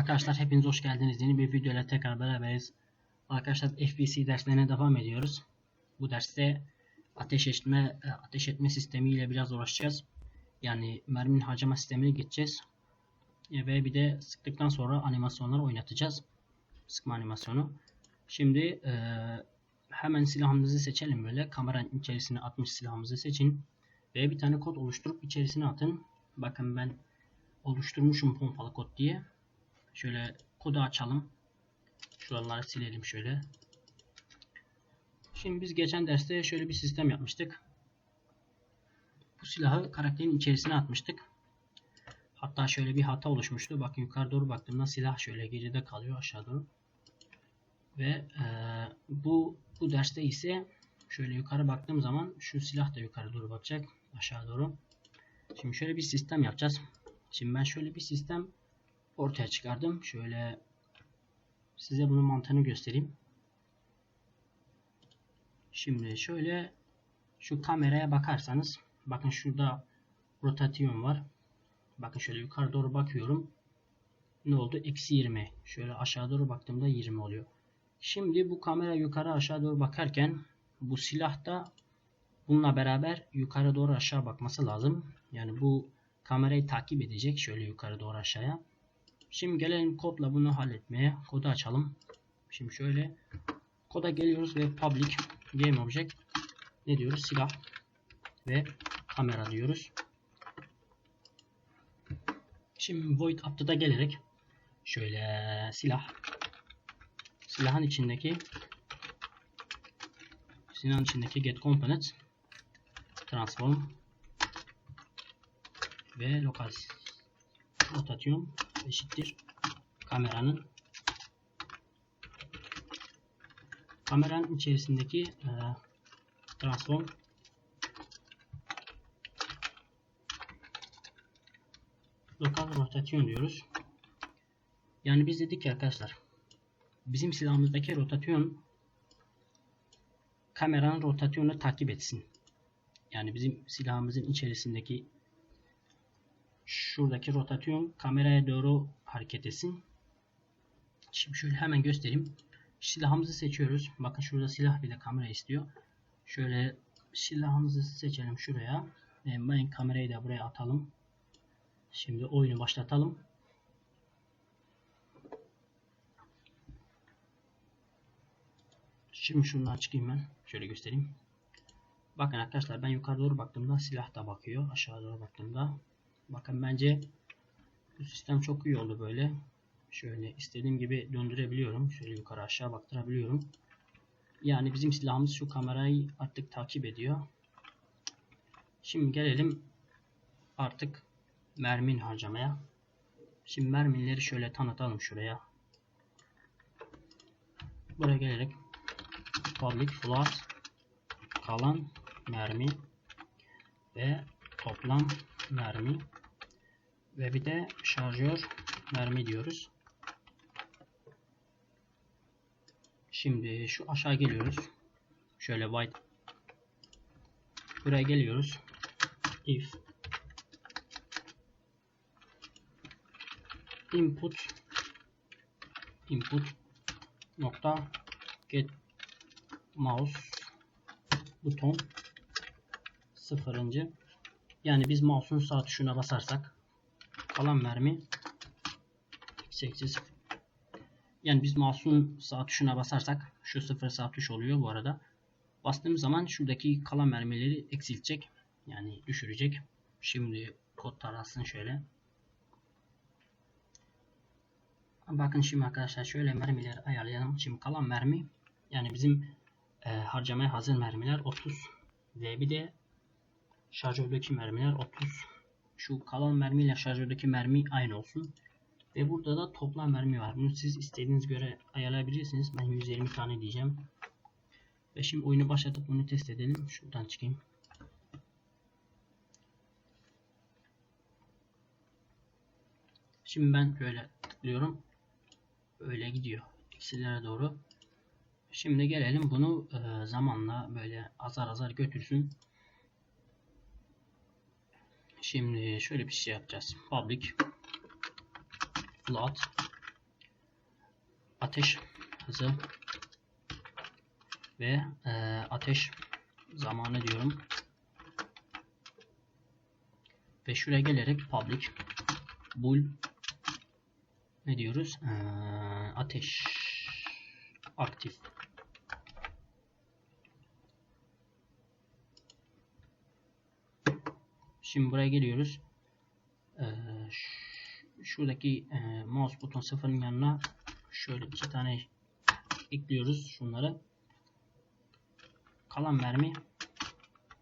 Arkadaşlar hepiniz hoş geldiniz. Yeni bir video ile tekrar beraberiz. Arkadaşlar FPC derslerine devam ediyoruz. Bu derste ateş etme e, ateş etme sistemi ile biraz uğraşacağız. Yani merminin harcama sistemini geçeceğiz. E, Ve bir de sıktıktan sonra animasyonlar oynatacağız. Sıkma animasyonu. Şimdi e, hemen silahımızı seçelim böyle. Kameranın içerisine atmış silahımızı seçin. Ve bir tane kod oluşturup içerisine atın. Bakın ben oluşturmuşum pompalı kod diye. Şöyle kodu açalım. Şuraları silelim şöyle. Şimdi biz geçen derste şöyle bir sistem yapmıştık. Bu silahı karakterin içerisine atmıştık. Hatta şöyle bir hata oluşmuştu. Bakın yukarı doğru baktığımda silah şöyle geride kalıyor aşağı doğru. Ve e, bu bu derste ise şöyle yukarı baktığım zaman şu silah da yukarı doğru bakacak aşağı doğru. Şimdi şöyle bir sistem yapacağız. Şimdi ben şöyle bir sistem ortaya çıkardım. Şöyle size bunun mantığını göstereyim. Şimdi şöyle şu kameraya bakarsanız bakın şurada rotasyon var. Bakın şöyle yukarı doğru bakıyorum. Ne oldu? Eksi 20. Şöyle aşağı doğru baktığımda 20 oluyor. Şimdi bu kamera yukarı aşağı doğru bakarken bu silah da bununla beraber yukarı doğru aşağı bakması lazım. Yani bu kamerayı takip edecek. Şöyle yukarı doğru aşağıya. Şimdi gelelim kodla bunu halletmeye. Kodu açalım. Şimdi şöyle koda geliyoruz ve public game object ne diyoruz? Silah ve kamera diyoruz. Şimdi void update'a gelerek şöyle silah silahın içindeki silahın içindeki get component transform ve lokal rotasyon eşittir kameranın kameranın içerisindeki e, transform lokal rotasyon diyoruz. Yani biz dedik ki arkadaşlar bizim silahımızdaki rotasyon kameranın rotasyonunu takip etsin. Yani bizim silahımızın içerisindeki şuradaki rotasyon kameraya doğru hareket etsin. Şimdi şöyle hemen göstereyim. Silahımızı seçiyoruz. Bakın şurada silah bile kamera istiyor. Şöyle silahımızı seçelim şuraya. Ben kamerayı da buraya atalım. Şimdi oyunu başlatalım. Şimdi şundan çıkayım ben. Şöyle göstereyim. Bakın arkadaşlar ben yukarı doğru baktığımda silah da bakıyor. Aşağı doğru baktığımda. Bakın bence bu sistem çok iyi oldu böyle. Şöyle istediğim gibi döndürebiliyorum. Şöyle yukarı aşağı baktırabiliyorum. Yani bizim silahımız şu kamerayı artık takip ediyor. Şimdi gelelim artık mermin harcamaya. Şimdi mermileri şöyle tanıtalım şuraya. Buraya gelerek public float kalan mermi ve toplam mermi ve bir de şarjör mermi diyoruz. Şimdi şu aşağı geliyoruz. Şöyle white buraya geliyoruz. If. İnput. İnput. Nokta. Get. Mouse. Buton. Sıfırıncı. Yani biz mouse'un sağ tuşuna basarsak kalan mermi sıfır. Yani biz mouse'un sağ tuşuna basarsak şu sıfır sağ tuş oluyor bu arada. Bastığımız zaman şuradaki kalan mermileri eksiltecek. Yani düşürecek. Şimdi kod tarasın şöyle. Bakın şimdi arkadaşlar şöyle mermileri ayarlayalım. Şimdi kalan mermi yani bizim e, harcamaya hazır mermiler 30 ve bir de şarjördeki mermiler 30. Şu kalan mermi ile şarjördeki mermi aynı olsun. Ve burada da toplam mermi var. Bunu siz istediğiniz göre ayarlayabilirsiniz. Ben 120 tane diyeceğim. Ve şimdi oyunu başlatıp bunu test edelim. Şuradan çıkayım. Şimdi ben böyle tıklıyorum. Böyle gidiyor. Eksilere doğru. Şimdi gelelim bunu e, zamanla böyle azar azar götürsün. Şimdi şöyle bir şey yapacağız. Public float ateş hızı ve e, ateş zamanı diyorum. Ve şuraya gelerek public bool ne diyoruz? Ee, ateş aktif. Şimdi buraya geliyoruz. Ee, şuradaki e, mouse buton sıfırın yanına şöyle iki tane ekliyoruz şunları. Kalan mermi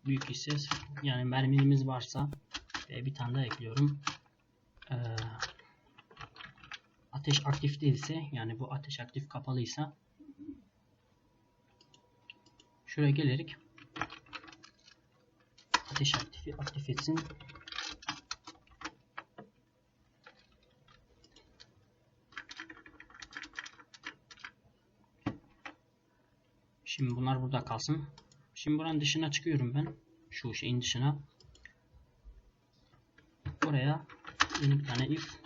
büyük ise yani mermimiz varsa ve bir tane daha ekliyorum. Ee, ateş aktif değilse yani bu ateş aktif kapalıysa şuraya gelerek ateş aktifi aktif etsin. Şimdi bunlar burada kalsın. Şimdi buranın dışına çıkıyorum ben. Şu şeyin dışına. Buraya yeni bir tane if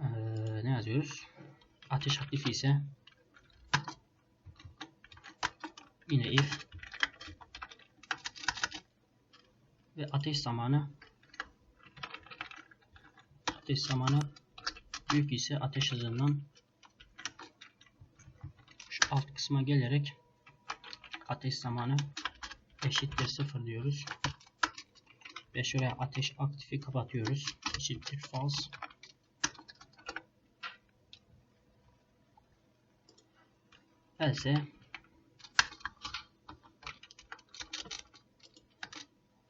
ee, ne yazıyoruz? Ateş aktif ise yine if ve ateş zamanı ateş zamanı büyük ise ateş hızından şu alt kısma gelerek ateş zamanı eşittir 0 diyoruz. Ve şuraya ateş aktifi kapatıyoruz. Eşittir false. Else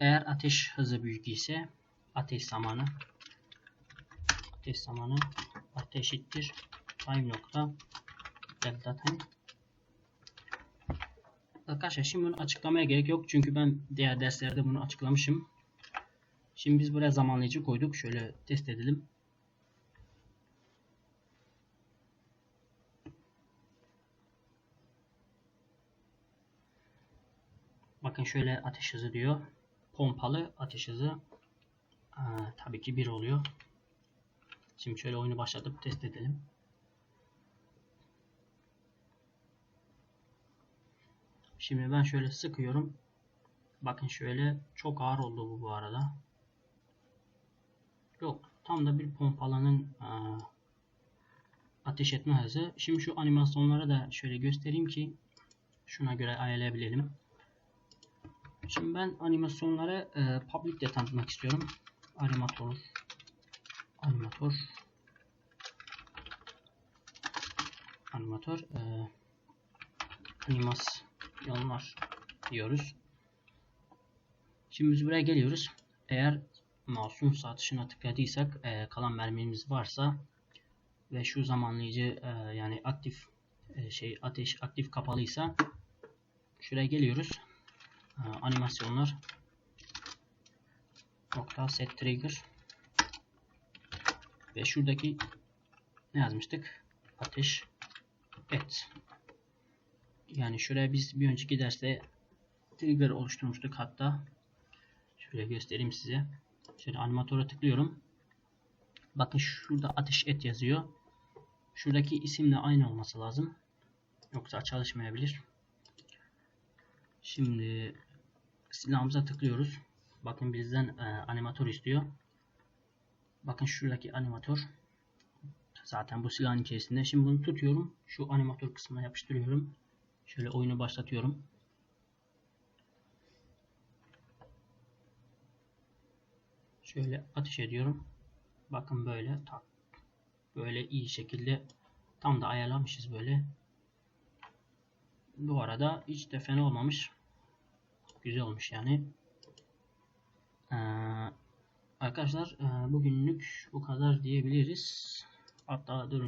eğer ateş hızı büyük ise ateş zamanı ateş zamanı ateş eşittir time nokta delta time Arkadaşlar şimdi bunu açıklamaya gerek yok çünkü ben diğer derslerde bunu açıklamışım. Şimdi biz buraya zamanlayıcı koyduk. Şöyle test edelim. Bakın şöyle ateş hızı diyor. Pompalı ateş hızı Aa, tabii ki 1 oluyor. Şimdi şöyle oyunu başlatıp test edelim. Şimdi ben şöyle sıkıyorum. Bakın şöyle çok ağır oldu bu bu arada. Yok tam da bir pompalanın aa, ateş etme hızı. Şimdi şu animasyonları da şöyle göstereyim ki şuna göre ayarlayabilelim. Şimdi ben animasyonları e, public'te tanıtmak istiyorum. Animator animator animator e, animasyonlar diyoruz. Şimdi biz buraya geliyoruz. Eğer mouse'un sağ tuşuna tıkladıysak e, kalan mermimiz varsa ve şu zamanlayıcı e, yani aktif e, şey ateş aktif kapalıysa şuraya geliyoruz. Animasyonlar nokta set trigger ve şuradaki ne yazmıştık? Ateş et. Yani şuraya biz bir önceki derste trigger oluşturmuştuk hatta. Şöyle göstereyim size. Şöyle animatöre tıklıyorum. Bakın şurada ateş et yazıyor. Şuradaki isimle aynı olması lazım. Yoksa çalışmayabilir. Şimdi silahımıza tıklıyoruz. Bakın bizden e, animatör istiyor. Bakın şuradaki animatör. Zaten bu silahın içerisinde. Şimdi bunu tutuyorum. Şu animatör kısmına yapıştırıyorum. Şöyle oyunu başlatıyorum. Şöyle ateş ediyorum. Bakın böyle tak. Böyle iyi şekilde tam da ayarlamışız böyle. Bu arada hiç de fena olmamış. Güzel olmuş yani. Ee, arkadaşlar bugünlük bu kadar diyebiliriz. Hatta durun.